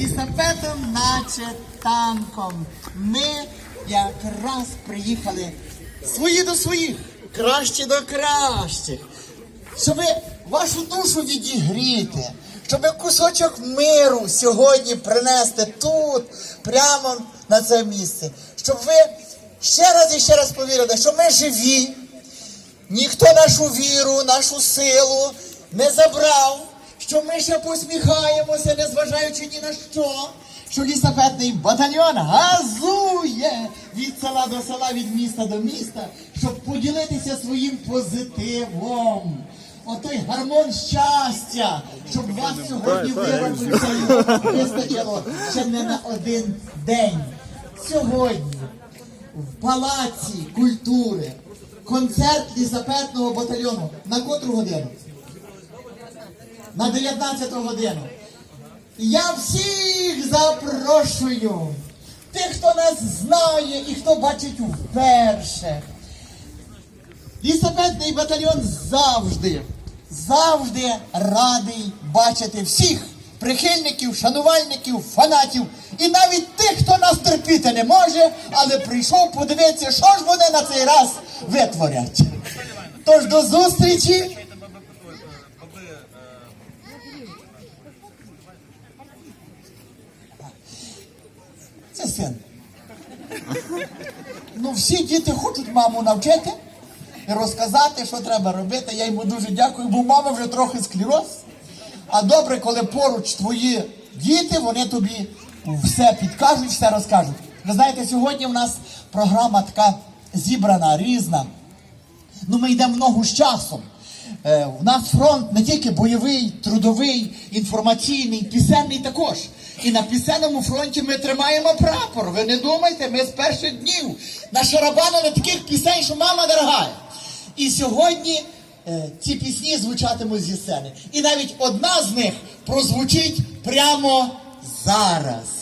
лісапетом, наче танком. Ми якраз приїхали свої до своїх, кращі до кращих. Щоб вашу душу відігріти, щоб кусочок миру сьогодні принести тут, прямо на це місце. Щоб ви ще раз і ще раз повірили, що ми живі, ніхто нашу віру, нашу силу не забрав, що ми ще посміхаємося, незважаючи ні на що. Що лісапетний батальйон газує від села до села, від міста до міста, щоб поділитися своїм позитивом. Отой гармон щастя, щоб вас сьогодні виробився і вистачило ще не на один день. Сьогодні в Палаці культури концерт лісапетного батальйону. На котру годину? На 19 годину. Я всіх запрошую. Тих, хто нас знає і хто бачить вперше. Лісапетний батальйон завжди, завжди радий бачити всіх прихильників, шанувальників, фанатів і навіть тих, хто нас терпіти не може, але прийшов подивитися, що ж вони на цей раз витворять. Тож до зустрічі. Син. Ну, всі діти хочуть маму навчити і розказати, що треба робити. Я йому дуже дякую, бо у мами вже трохи склероз. А добре, коли поруч твої діти, вони тобі все підкажуть, все розкажуть. Ви знаєте, сьогодні в нас програма така зібрана, різна. Ну, ми йдемо в ногу з часом. Е, у нас фронт не тільки бойовий, трудовий, інформаційний, пісенний також. І на пісенному фронті ми тримаємо прапор. Ви не думайте, ми з перших днів нашарабанили таких пісень, що мама дорога. І сьогодні е, ці пісні звучатимуть зі сцени. І навіть одна з них прозвучить прямо зараз.